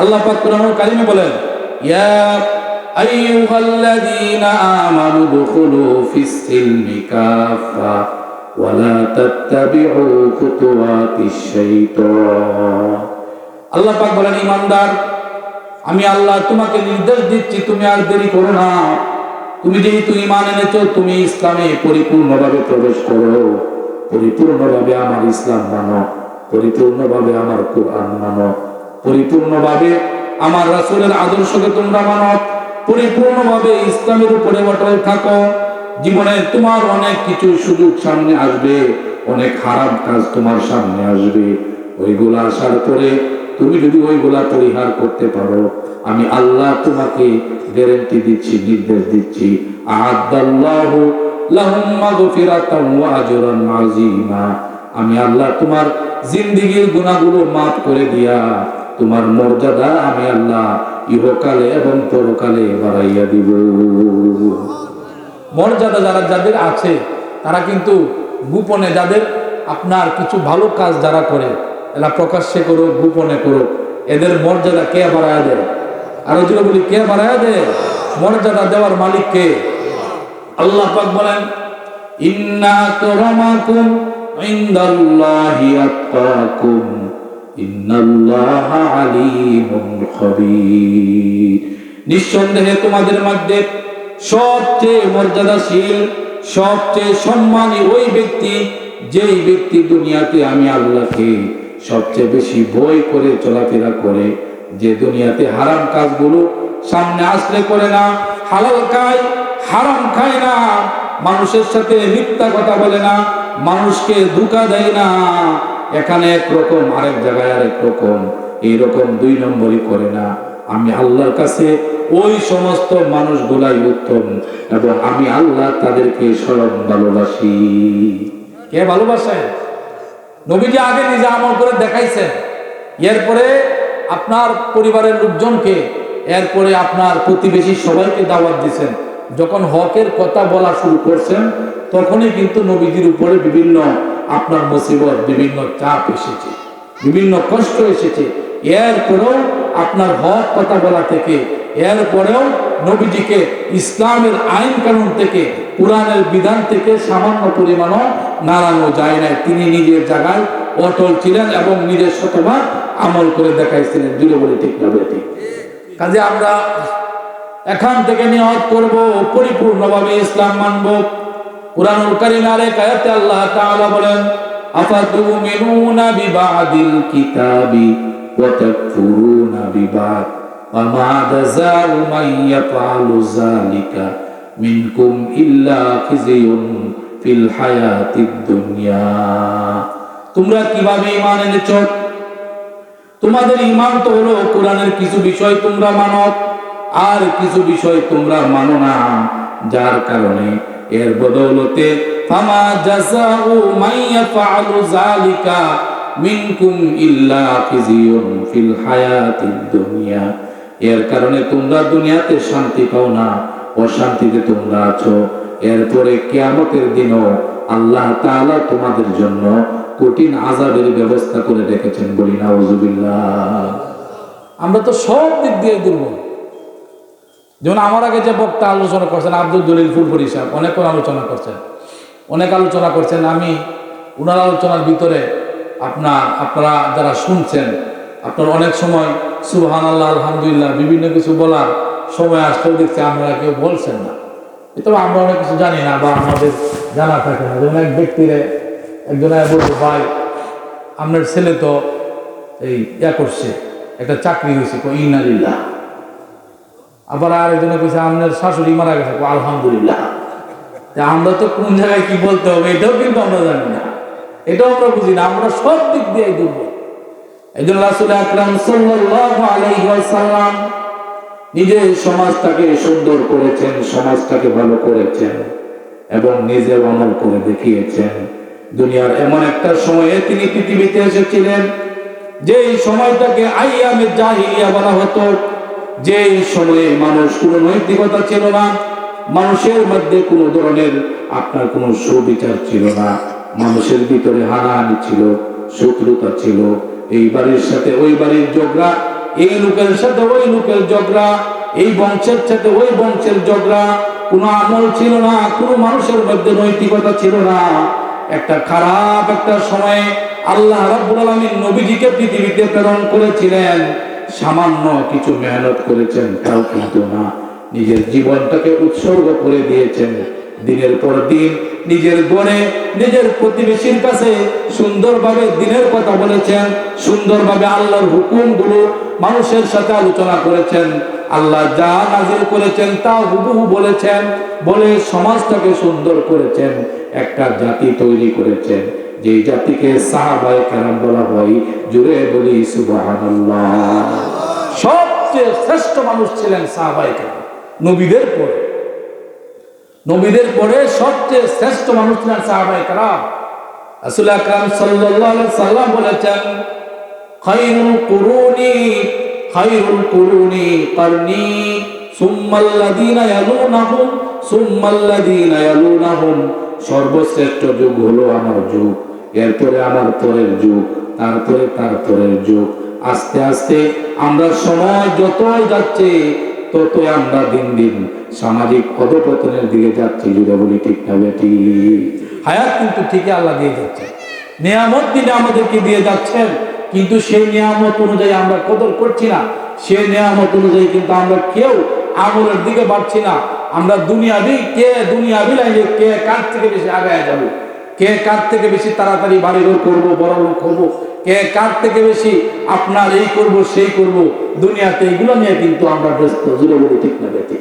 আল্লাহ পাক কোরআনুল কারিমে বলেন, ইয়া আইয়ুহাল্লাযীনা আমানু দুখুলু ফিস সিলমি কাফা ওয়ালা তাত্তাবিউ খুতুওয়াতিশ শাইতান আল্লাহ পাক বলেন, ইমানদার, আমি আল্লাহ তোমাকে নির্দেশ দিচ্ছি, তুমি আর দেরি করো না। তুমি যেহেতু ইমান এনেছো, তুমি ইসলামে পরিপূর্ণভাবে প্রবেশ করো। পরিপূর্ণভাবে আমার ইসলাম মানো, পরিপূর্ণভাবে আমার কোরআন মানো। পরিপূর্ণভাবে আমার রাসূলের আদর্শকে তোমরা মানো। পরিপূর্ণভাবে ইসলামের উপরে অটল থাকো। জীবনে তোমার অনেক কিছু সুযোগ সামনে আসবে, অনেক খারাপ কাজ তোমার সামনে আসবে। ওইগুলা আসার পরে তুমি যদি ওইগুলা পরিহার করতে পারো, আমি আল্লাহ তোমাকে গ্যারেন্টি দিচ্ছি, নির্দেশ দিচ্ছি। আমি আল্লাহ তোমার জিন্দেগীর গুনাহগুলো মাফ করে দিয়া তোমার মর্যাদা আমি আল্লাহ ইহকালে এবং পরকালে বাড়াইয়া দিব। মর্যাদা যারা যাদের আছে, তারা কিন্তু গোপনে যাদের আপনার কিছু ভালো কাজ যারা করে এরা প্রকাশ্যে করুক গোপনে করুক এদের মর্যাদা কে বাড়ায় দেয়? আরও যদি বলি, কে বাড়ায় দেয়? মর্যাদা দেওয়ার মালিক কে? আল্লাহ পাক বলেন, ইন্না আকরামাকুম ইনদাল্লাহি খবীর নিঃসন্দেহে তোমাদের মধ্যে সবচেয়ে মর্যাদাশীল, সবচেয়ে সম্মানী ওই ব্যক্তি, যেই ব্যক্তি দুনিয়াতে আমি আল্লাহকে সবচেয়ে বেশি বই করে চলাফেরা করে, যে দুনিয়াতে হারাম কাজগুলো সামনে আসলে করে না, হালাল খায়, হারাম খায় না, মানুষের সাথে মিথ্যা কথা বলে না, মানুষকে ধোকা দেয় না এখানে একরকম আরেক জায়গায় আরেক রকম। এইরকম দুই নম্বরই করে না। আমি আল্লাহর কাছে ওই সমস্ত মানুষগুলাই উত্তম এবং আমি আল্লাহ তাদেরকে স্মরণ ভালোবাসি। কে ভালোবাসেন? নবীজি আগে নিজে আমল করে দেখাইছেন। এরপরে আপনার পরিবারের লোকজনকে, এরপরে আপনার প্রতিবেশী সবাইকে দাওয়াত দিচ্ছেন যখন হকের কথা বলা শুরু করছেন, তখনই কিন্তু নবীজির উপরে বিভিন্ন আপনার মুসিবত বিভিন্ন চাপ এসেছে, বিভিন্ন কষ্ট এসেছে। এরপরেও আপনার হক কথা বলা থেকে, এরপরেও নবীজিকে ইসলামের আইন কানুন থেকে, কোরআনের বিধান থেকে সামান্য পরিমাণও নাড়ানো যায় না তিনি নিজের জায়গায় অটল ছিলেন এবং নিজের শতভাগ আমল করে দেখাইছিলেন। দূরে বলে ঠিক না ঠিক। কাজে আমরা এখান থেকে নিয়ত করব, পরিপূর্ণভাবে ইসলাম মানব। কোরআনুল কারীম আরেক আয়াতে আল্লাহ তাআলা বলেন, আফাতুমিনুনা বিবাদিল কিতাবি ওয়া তাকফুরুনা বিবাদ। ওয়া মা যালিকা মিনকুম ইল্লা ফিল হায়াতিদ দুনিয়া। তোমরা কীভাবে ঈমান এনেছো? তোমাদের ঈমান তো হলো কোরআনের কিছু বিষয় তোমরা মানো, আর কিছু বিষয় তোমরা মানো না, যার কারণে এর বদৌলতে, ফামা জাযাউ মান ইয়াফআলু যালিকা মিনকুম ইল্লা খিজিয়ুন ফিল হায়াতিদ দুনিয়া। এর কারণে তোমরা দুনিয়াতে শান্তি পাও না, অশান্তিতে তোমরা আছো। এরপরে কিয়ামতের দিনও আল্লাহ তাআলা তোমাদের জন্য কঠিন আযাবের ব্যবস্থা করে রেখেছেন বলি নাউজুবিল্লাহ। আমরা তো সব দিক দিয়ে দুর্বল। যেমন আমার আগে যে বক্তা আলোচনা করছেন আব্দুল দলিল ফুলপুরি সাহেব অনেকক্ষণ আলোচনা করছেন। অনেক আলোচনা করছেন। আমি ওনার আলোচনার ভিতরে আপনার, আপনারা যারা শুনছেন, আপনার অনেক সময় সুবহান আল্লাহ আলহামদুলিল্লাহ, বিভিন্ন কিছু বলার সময় আসতেও দেখছি আপনারা কেউ বলছেন না। তবে আমরা অনেক কিছু জানি না বা আমাদের জানা থাকে না। যেমন এক ব্যক্তিরে একজন বলব ভাই, আপনার ছেলে তো এই ইয়া করছে, একটা চাকরি হয়েছে ইনালিল্লাহ আবার আর একজনে কইছে, আপনার শাশুড়ি মারা গেছে। আলহামদুলিল্লাহ। আমরা তো কোন জায়গায় কি বলতে হবে, এটাও কিন্তু আমরা জানি না। এটাও আমরা বুঝি না, আমরা সব দিক দিয়ে দুর্বল। এই জন্য রাসুল আকরাম ওয়াসাল্লাম নিজে সমাজটাকে সুন্দর করেছেন, সমাজটাকে ভালো করেছেন এবং নিজে আমল করে দেখিয়েছেন। দুনিয়ার এমন একটা সময়ে তিনি পৃথিবীতে এসেছিলেন, যেই সময়টাকে আইয়ামে জাহিলিয়া বলা হতো। যেই সময়ে মানুষ কোনো নৈতিকতা ছিল না, মানুষের মধ্যে কোনো ধরনের আপনার কোনো সুবিচার ছিল না, মানুষের ভিতরে হানাহানি ছিল, শত্রুতা ছিল, এই বাড়ির সাথে ওই বাড়ির ঝগড়া, এই লোকের সাথে ওই লোকের ঝগড়া, এই বংশের সাথে ওই বংশের ঝগড়া, কোনো আমল ছিল না, কোনো মানুষের মধ্যে নৈতিকতা ছিল না। একটা খারাপ একটা সময়ে আল্লাহ রাব্বুল আলামিন নবীজিকে পৃথিবীতে প্রেরণ করেছিলেন। সামান্য কিছু মেহনত করেছেন, তাও কিন্তু না। নিজের জীবনটাকে উৎসর্গ করে দিয়েছেন। দিনের পর দিন নিজের গড়ে নিজের প্রতিবেশীর কাছে সুন্দরভাবে দিনের কথা বলেছেন, সুন্দরভাবে আল্লাহর হুকুমগুলো মানুষের সাথে আলোচনা করেছেন। আল্লাহ যা নাজির করেছেন তা হুবহু বলেছেন, বলে সমাজটাকে সুন্দর করেছেন, একটা জাতি তৈরি করেছেন। যে জাতিকে সাহাবায়ে কেরাম বলা হয় জুড়ে বলি সুবহানাল্লাহ। সবচেয়ে শ্রেষ্ঠ মানুষ ছিলেন সাহাবায়ে কেরাম, নবীদের পরে। নবীদের পরে সবচেয়ে শ্রেষ্ঠ মানুষ ছিলেন সাহাবায়ে কেরাম। রাসূল আকরাম সাল্লাম বলেছেন কুরুনি কুরুনি সর্বশ্রেষ্ঠ যুগ হলো আমার যুগ। এরপরে আমার পরের যুগ, তারপরে তার পরের যুগ। আস্তে আস্তে আমরা সময় যতই যাচ্ছে, ততই আমরা দিন দিন সামাজিক অধপতনের দিকে যাচ্ছি, যদি বলি ঠিক না বেটি। হায়াত কিন্তু ঠিকই আল্লাহ দিয়ে যাচ্ছে। নিয়ামত দিনে আমাদেরকে দিয়ে যাচ্ছেন, কিন্তু সেই নিয়ামত অনুযায়ী আমরা কদর করছি না। সেই নিয়ামত অনুযায়ী কিন্তু আমরা কেউ আমলের দিকে বাড়ছি না। আমরা দুনিয়াবি কে, দুনিয়াবি লাইনে কে, কার থেকে বেশি আগায় যাব? কে কার থেকে বেশি তাড়াতাড়ি বাড়িঘর করব, বড় লোক করব? কে কার থেকে বেশি আপনার এই করব, সেই করব? দুনিয়াতে এইগুলো নিয়ে কিন্তু আমরা ব্যস্ত জুড়ে বলি ঠিক না বেটি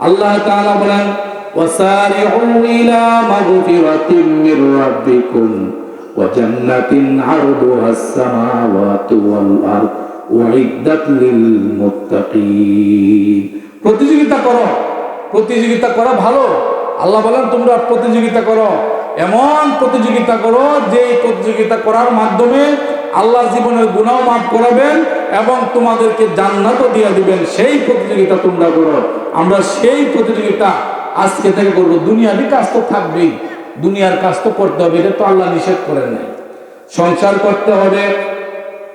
আল্লাহ বলেন প্রতিযোগিতা করো, প্রতিযোগিতা করা ভালো। আল্লাহ বলেন, তোমরা প্রতিযোগিতা করো। এমন প্রতিযোগিতা করো যে প্রতিযোগিতা করার মাধ্যমে আল্লাহ জীবনের গুণাও মাফ করাবেন এবং তোমাদেরকে জান্নাতও দিয়ে দিবেন। সেই প্রতিযোগিতা তোমরা করো। আমরা সেই প্রতিযোগিতা আজকে থেকে করব। দুনিয়ারই কাজ তো থাকবেই। দুনিয়ার কাজ তো করতে হবে, এটা তো আল্লাহ নিষেধ করেন নাই। সংসার করতে হবে,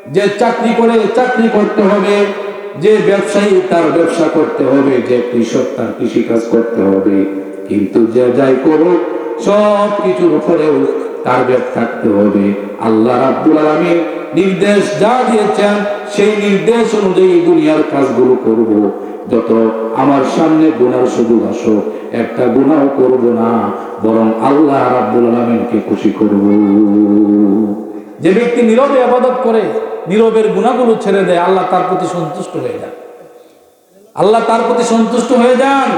যে চাকরি করে চাকরি করতে হবে, যে ব্যবসায়ী তার ব্যবসা করতে হবে, যে কৃষক তার কৃষিকাজ করতে হবে। কিন্তু যে যাই করুক সব কিছুর উপরেও ব্যাপ থাকতে হবে। আল্লাহ রাব্বুল আলামিন নির্দেশ যা দিয়েছেন, সেই নির্দেশ অনুযায়ী দুনিয়ার কাজগুলো করব। যত আমার সামনে গুনার সুযোগ আসো, একটা গুনাও করব না, বরং আল্লাহ রাব্বুল আলামিনকে খুশি করব। যে ব্যক্তি নীরবে আবাদত করে, নীরবের গুণাগুলো ছেড়ে দেয়, আল্লাহ তার প্রতি সন্তুষ্ট হয়ে যান। আল্লাহ তার প্রতি সন্তুষ্ট হয়ে যান।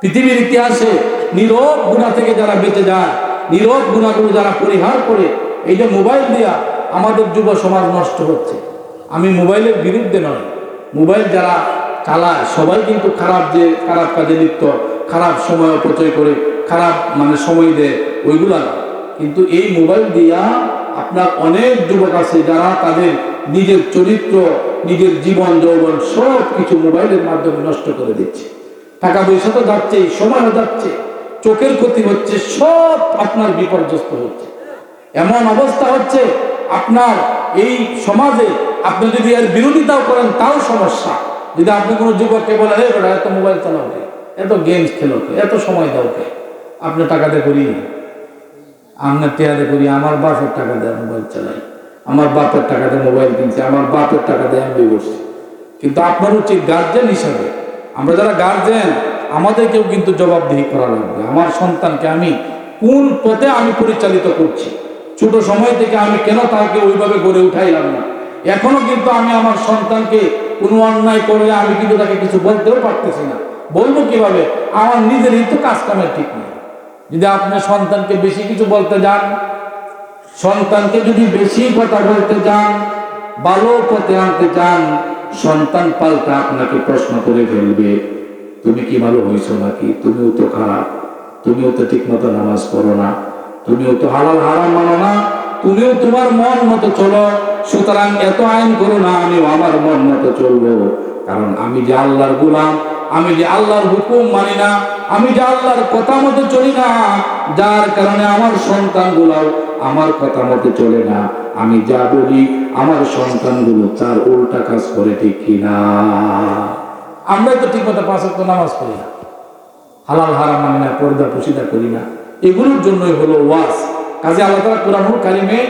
পৃথিবীর ইতিহাসে নীরব গুণা থেকে যারা বেঁচে যায়, নীরব গুণাগুলো যারা পরিহার করে, এই যে মোবাইল দিয়া আমাদের যুব সমাজ নষ্ট হচ্ছে। আমি মোবাইলের বিরুদ্ধে নয়। মোবাইল যারা চালায়, সবাই কিন্তু খারাপ যে, খারাপ কাজে লিপ্ত, খারাপ সময় অপচয় করে, খারাপ মানে সময় দেয়, ওইগুলা না। কিন্তু এই মোবাইল দিয়া আপনার অনেক যুবক আছে যারা তাদের নিজের চরিত্র, নিজের জীবন, যৌবন সব কিছু মোবাইলের মাধ্যমে নষ্ট করে দিচ্ছে। টাকা পয়সা তো যাচ্ছে সময়ও যাচ্ছে। চোখের ক্ষতি হচ্ছে, সব আপনার বিপর্যস্ত হচ্ছে। এমন অবস্থা হচ্ছে, আপনার এই সমাজে আপনি যদি এর বিরোধিতাও করেন, তাও সমস্যা। যদি আপনি কোনো যুবককে বলেন হে বেটা, এত মোবাইল চালাও এত গেমস খেলো এত সময় দাও আপনি টাকাতে করি। আপনার টেয়ারে করি, আমার বাপের টাকা দেয় মোবাইল চালাই। আমার বাপের টাকা দিয়ে মোবাইল কিনছে, আমার বাপের টাকা দিয়ে আমি বসছি। কিন্তু আপনার উচিত গার্জেন হিসাবে, আমরা যারা গার্জেন আমাদেরকেও কিন্তু জবাবদিহি করা লাগবে। আমার সন্তানকে আমি কোন পথে আমি পরিচালিত করছি? ছোট সময় থেকে আমি কেন তাকে ওইভাবে গড়ে উঠাইলাম না? এখনও কিন্তু আমি আমার সন্তানকে কোনো অন্যায় করলে আমি কিন্তু তাকে কিছু বলতেও পারতেছি না। বলব কীভাবে? আমার নিজেরই তো কাজ কামের ঠিক নেই। যদি আপনি সন্তানকে বেশি কিছু বলতে যান, সন্তানকে যদি বেশি কথা বলতে যান, ভালো পথে আনতে চান সন্তান পাল্টা আপনাকে প্রশ্ন করে ফেলবে। তুমি কি ভালো হয়েছো নাকি? তুমিও তো খারাপ। তুমিও তো ঠিক মতো নামাজ পড়ো না। তুমিও তো হালাল হারাম মানো না। তুমিও তোমার মন মতো চলো। সুতরাং এত আইন করো না, আমিও আমার মন মতো চলবো। কারণ আমি যে আল্লাহর গোলাম, আমি যে আল্লাহর হুকুম মানি না, আমি যে আল্লাহর কথা মতো চলি না, যার কারণে আমার সন্তান আমার কথা মতো চলে না। আমি যা বলি, আমার সন্তানগুলো তার উল্টা কাজ করে ঠিক কিনা? আমরাই তো ঠিক মতো পাঁচ ওয়াক্ত নামাজ পড়ি না। হালাল, হারাম মানি না, পর্দা, পুশিদা করি না। এগুলোর জন্যই হলো ওয়াজ। কাজে আল্লাহ তালা কোরআনুল কারিমে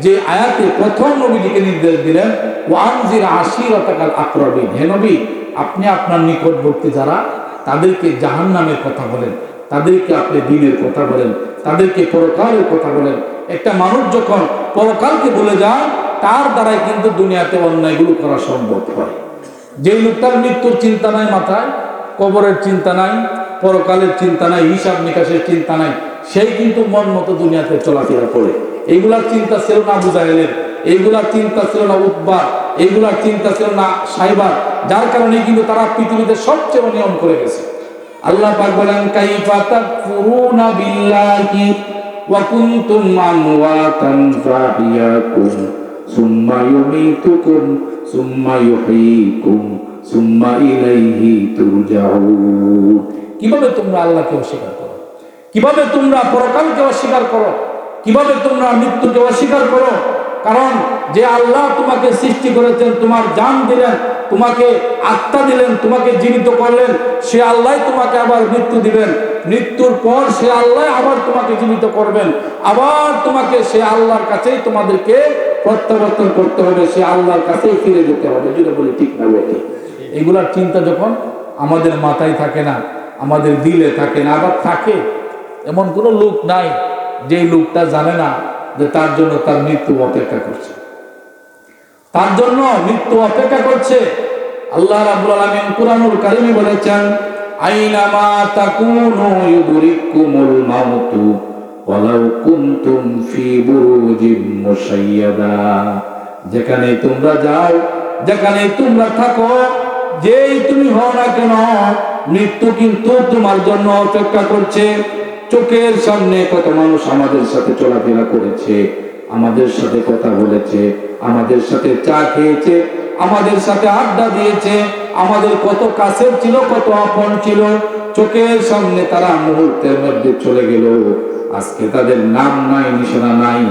যে আয়াতে প্রথম নবীজিকে নির্দেশ দিলেন, ওয়ানজির আশির অতাকাল আক্রবিন। হে নবী, আপনি আপনার নিকটবর্তী যারা, তাদেরকে জাহান নামের কথা বলেন, তাদেরকে আপনি দিনের কথা বলেন, তাদেরকে পরকালের কথা বলেন। একটা মানুষ যখন পরকালকে বলে যায়, তার দ্বারাই কিন্তু দুনিয়াতে অন্যায়গুলো করা সম্ভব হয়। যেই লোকটার মৃত্যুর চিন্তা নাই মাথায়, কবরের চিন্তা নাই, পরকালের চিন্তা নাই, হিসাব নিকাশের চিন্তা নাই, সেই কিন্তু মন মতো দুনিয়াতে চলাফেরা করে। এইগুলার চিন্তা ছিল না বুঝাইলেন এইগুলার চিন্তা ছিল না উদ্বার এইগুলার চিন্তা ছিল না সাইবার, যার কারণে কিন্তু তারা পৃথিবীতে সবচেয়ে নিয়ম করে গেছে। আল্লাহ পাক বলেন, কাইফা তাকফুরুনা বিল্লাহি ওয়া কুনতুম আমওয়াতান ফাহিয়াকুম, সুম্মা ইউমীতুকুম সুম্মা ইউহয়ীকুম সুম্মা ইলাইহি তুরজাউন। কীভাবে তোমরা আল্লাহকে অস্বীকার করো? কীভাবে তোমরা পরকালকে অস্বীকার করো? কীভাবে তোমরা মৃত্যুকে অস্বীকার করো? কারণ যে আল্লাহ তোমাকে সৃষ্টি করেছেন, তোমার জান দিলেন, তোমাকে আত্মা দিলেন, তোমাকে জীবিত করলেন, সে আল্লাহ তোমাকে আবার মৃত্যু দিবেন। মৃত্যুর পর সে আল্লাহ আবার তোমাকে জীবিত করবেন। আবার তোমাকে সে আল্লাহর কাছেই তোমাদেরকে প্রত্যাবর্তন করতে হবে, সে আল্লাহর কাছেই ফিরে যেতে হবে। যদি বলি ঠিক না, বলি এগুলার চিন্তা যখন আমাদের মাথায় থাকে না, আমাদের দিলে থাকে না, আবার থাকে, এমন কোনো লোক নাই যেই লোকটা জানে না যে তার জন্য তার মৃত্যু অপেক্ষা করছে। তার জন্য মৃত্যু অপেক্ষা করছে। আল্লাহ রাব্বুল আলামিন কুরআনুল কারীমে বলেছেন যেখানে তোমরা যাও, যেখানে তোমরা থাকো, যেই তুমি হও না কেন, মৃত্যু কিন্তু তোমার জন্য অপেক্ষা করছে। চোখের সামনে কত মানুষ আমাদের সাথে চলাফেরা করেছে, আমাদের সাথে কথা বলেছে, আমাদের সাথে চা খেয়েছে, আমাদের সাথে আড্ডা দিয়েছে, আমাদের কত কাছের ছিল, কত আপন ছিল। চোখের সামনে তারা মুহূর্তের মধ্যে চলে গেল। আজকে তাদের নাম নাই, নিশানা নাই।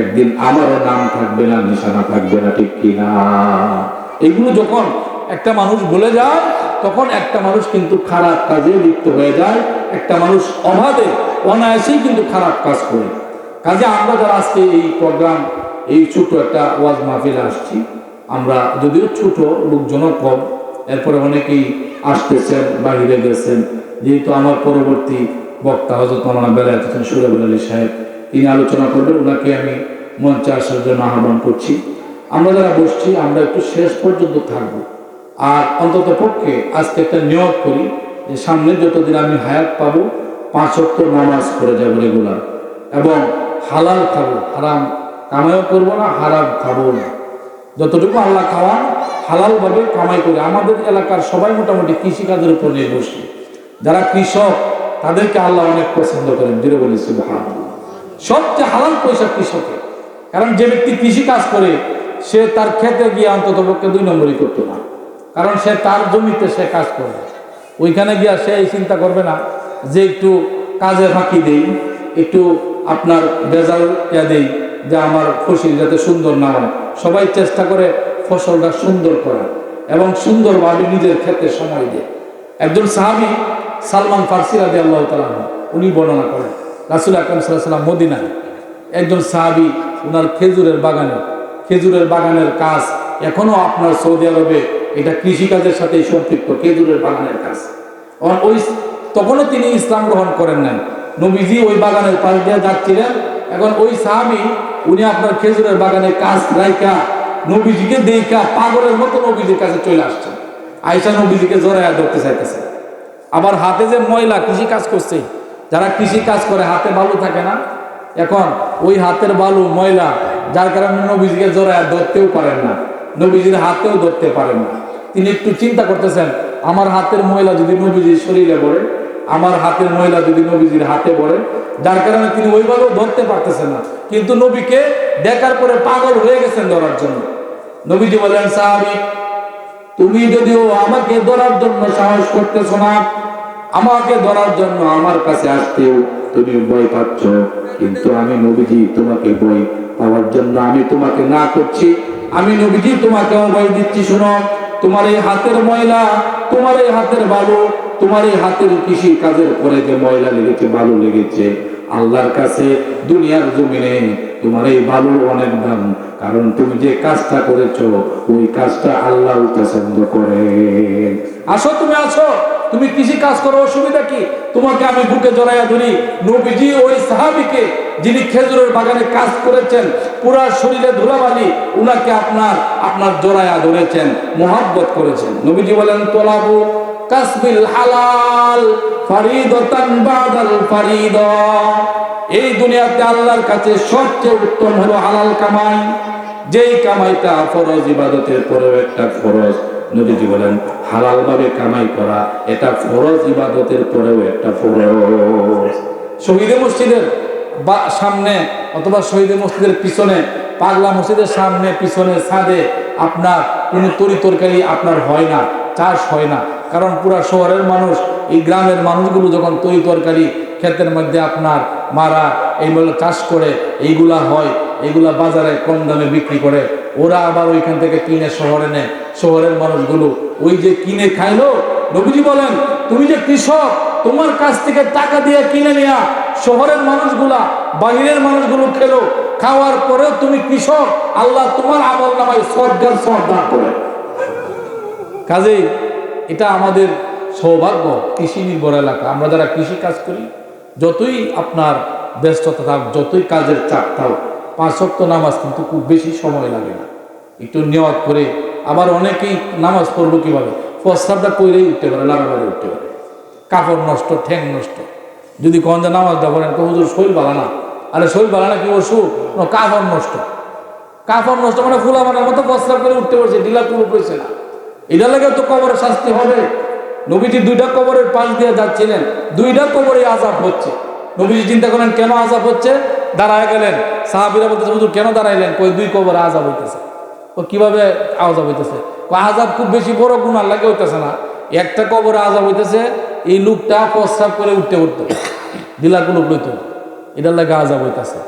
একদিন আমারও নাম থাকবে না, নিশানা থাকবে না, ঠিক কিনা? এগুলো যখন একটা মানুষ বলে যায় তখন একটা মানুষ কিন্তু খারাপ কাজে লিপ্ত হয়ে যায়, একটা মানুষ অবাধে, অনায়াসেই কিন্তু খারাপ কাজ করে। কাজে আমরা যারা আজকে এই প্রোগ্রাম, এই ছোট একটা ওয়াজ মাহফিলে আসছি, আমরা যদিও ছোট, লোকজনও কম, এরপরে অনেকেই আসতেছেন, বাহিরে গেছেন। যেহেতু আমার পরবর্তী বক্তা হজরত মালানা বেলায় আছেন সুরাবুল আলী সাহেব, তিনি আলোচনা করবেন ওনাকে আমি মঞ্চে আসার জন্য আহ্বান করছি। আমরা যারা বসছি, আমরা একটু শেষ পর্যন্ত থাকব। আর অন্তত পক্ষে আজকে একটা নিয়োগ করি যে সামনে যতদিন আমি হায়াত পাবো, পাঁচ অক্ট নামাজ করে যাব রেগুলার এবং হালাল খাব, হারাম কামাইও করব না, হারাম খাব না। যতটুকু আল্লাহ খাওয়ান, হালালভাবে কামাই করে। আমাদের এলাকার সবাই মোটামুটি কৃষিকাজের উপর নির্ভরশীল। যারা কৃষক, তাদেরকে আল্লাহ অনেক পছন্দ করেন। যেটা বলেছি ভাব সবচেয়ে হালাল পয়সা কৃষকের। কারণ যে ব্যক্তি কৃষি কাজ করে, সে তার খেতে গিয়ে অন্তত পক্ষে দুই নম্বরই করতো না। কারণ সে তার জমিতে সে কাজ করবে। ওইখানে গিয়া সে এই চিন্তা করবে না যে একটু কাজে ফাঁকি দেই, একটু আপনার বেজাল ইয়া দেই যে আমার ফসল যাতে সুন্দর না হয়। সবাই চেষ্টা করে ফসলটা সুন্দর করা এবং সুন্দরভাবে নিজের ক্ষেত্রে সময় দেয়। একজন সাহাবি সালমান ফার্সি রাজি আল্লাহ তালাম উনি বর্ণনা করেন, রাসুল আকরম সাল্লাম মদিনায় একজন সাহাবি ওনার খেজুরের বাগানে, খেজুরের বাগানের কাজ এখনও আপনার সৌদি আরবে এটা কৃষিকাজের সাথে সম্পৃক্ত খেজুরের বাগানের কাজ? ওই তখনও তিনি ইসলাম গ্রহণ করেন নাই। নবীজি ওই বাগানের পাশ দিয়ে যাচ্ছিলেন। এখন ওই সাহাবি উনি আপনার খেজুরের বাগানে কাজ রাইকা নবীজিকে দেখা পাগলের মতো নবীজির কাছে চলে আসছেন। আয়সা নবীজিকে জোরায়া ধরতে চাইতেছে। আবার হাতে যে ময়লা কৃষি কাজ করছে, যারা কৃষি কাজ করে, হাতে বালু থাকে না। এখন ওই হাতের বালু, ময়লা, যার কারণে নবীজিকে জোরায়া ধরতেও পারেন না। নবীজির হাতেও ধরতে পারেন না। তিনি একটু চিন্তা করতেছেন, আমার হাতের ময়লা যদি নবীজির শরীরে পড়ে, আমার হাতের ময়লা যদি নবীজির হাতে পড়ে, যার কারণে তিনি ওইভাবেও ধরতে পারতেছেন না। কিন্তু নবীকে দেখার পরে পাগল হয়ে গেছেন ধরার জন্য। নবীজি বলেন সাহাবি, তুমি যদিও আমাকে ধরার জন্য সাহস করতেছ না, আমাকে ধরার জন্য আমার কাছে আসতেও তুমি ভয় পাচ্ছ। কিন্তু আমি নবীজি তোমাকে ভয় পাওয়ার জন্য আমি তোমাকে না করছি। আমি নবীজি তোমাকে অভয় দিচ্ছি, শোনো। তোমার এই হাতের ময়লা, তোমার এই হাতের বালু, তোমার এই হাতের কৃষি কাজের পরে যে ময়লা লেগেছে, বালু লেগেছে, আল্লাহর কাছে দুনিয়ার জমিনে তোমার এই বালুর অনেক দাম। কারণ তুমি যে কাজটা করেছ, ওই কাজটা আল্লাহ পছন্দ করে। আসো তুমি আসো। তুমি কৃষি কাজ করো অসুবিধা কি? তোমাকে আমি বুকে জড়াইয়া ধরি। নবীজি ওই সাহাবিকে যিনি খেজুরের বাগানে কাজ করেছেন, পুরা শরীরে ধুলাবালি, উনাকে আপনার আপনার জড়াইয়া ধরেছেন, মোহাব্বত করেছেন। নবীজি বলেন, তোলাবু কাসবিল হালাল, ফারিদতান বাদাল ফারিদা। এই দুনিয়াতে আল্লাহর কাছে সবচেয়ে উত্তম হলো হালাল কামাই। যেই কামাইটা ফরজ, ইবাদতের পরেও একটা ফরজ। নবীজি বলেন হালাল ভাবে কামাই করা, এটা ফরজ, ইবাদতের পরেও একটা ফরজ। শহীদে মসজিদের বা সামনে অথবা শহীদ মসজিদের পিছনে, পাগলা মসজিদের সামনে, পিছনে, ছাদে আপনার কোনো তরি তরকারি আপনার হয় না, চাষ হয় না। কারণ পুরা শহরের মানুষ, এই গ্রামের মানুষগুলো যখন তরি তরকারি ক্ষেতের মধ্যে আপনার মারা এইগুলো চাষ করে, এইগুলা হয়। এইগুলা বাজারে কম দামে বিক্রি করে, ওরা আবার ওইখান থেকে কিনে শহরে নেয়। শহরের মানুষগুলো ওই যে কিনে খাইলো, নবীজি বলেন, তুমি যে কৃষক, তোমার কাছ থেকে টাকা দিয়ে কিনে নেয়া শহরের মানুষগুলা, বাহিরের মানুষগুলো খেলো, খাওয়ার পরেও তুমি কৃষক, আল্লাহ তোমার আমল নামায় স্বর্গের শ্রদ্ধা করে। কাজেই এটা আমাদের সৌভাগ্য, কৃষি নির্ভর এলাকা। আমরা যারা কৃষি কাজ করি, যতই আপনার ব্যস্ততা থাক, যতই কাজের চাপ থাক পাঁচ ওয়াক্ত নামাজ কিন্তু খুব বেশি সময় লাগে না। একটু নেওয়াত করে আবার অনেকেই নামাজ পড়ল কীভাবে? প্রস্তাবটা কইরেই উঠতে পারে লাগাবারে উঠতে পারে। কাপড় নষ্ট ঠ্যাং নষ্ট। যদি কোন যে নামাজটা পড়েন তো হুজুর শৈল বালা না? আরে শৈল বালা না কি নো, কাপড় নষ্ট। কাপড় নষ্ট মানে ফুলা মানার মতো প্রস্তাব করে উঠতে পারছে ঢিলা পুরো পড়েছে না। এটা লাগে তো কবরের শাস্তি হবে। নবীজি দুইটা কবরের পাশ দিয়ে যাচ্ছিলেন দুইটা কবরে আজাব হচ্ছে। নবীজি চিন্তা করেন কেন আজাব হচ্ছে? দাঁড়ায় গেলেন। সাহাবিরা বলতেছে, হুজুর, কেন দাঁড়াইলেন? কই, দুই কবরে আজাব হইতেছে। ও কীভাবে আজাব হইতেছে? আজাব খুব বেশি বড় গুণার লাগে হইতেছে না। একটা কবরে আজাব হইতেছে, এই লোকটা প্রস্তাব করে উঠতে উঠতে দিলা কুলুপ লইত। এটার লাগে আজাব হইতেছে।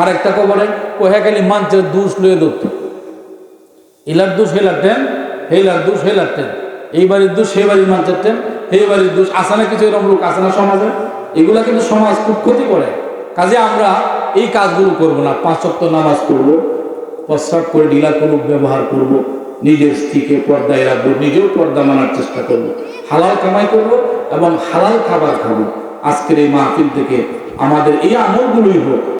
আর একটা কবরে ও হ্যাঁ খালি মাঞ্চের দুষ লয়ে ধরতো এলার দোষ, হেলার টেন হেলার দোষ, হেলার এই বাড়ির দোষ সেই বাড়ির মানুষের টেন সেই বাড়ির দোষ। আসে না কিছু এরকম লোক? আসে না সমাজে? এগুলা কিন্তু সমাজ খুব ক্ষতি করে। কাজে আমরা এই কাজগুলো করব না, পাঁচ অক্ট নামাজ করব প্রস্রাব করে ঢিলা করুক ব্যবহার করব, নিজের স্ত্রীকে পর্দায় রাখব, নিজেও পর্দা মানার চেষ্টা করব, হালাল কামাই করব এবং হালাল খাবার খাব। আজকের এই মাহফিল থেকে আমাদের এই আমলগুলোই হোক।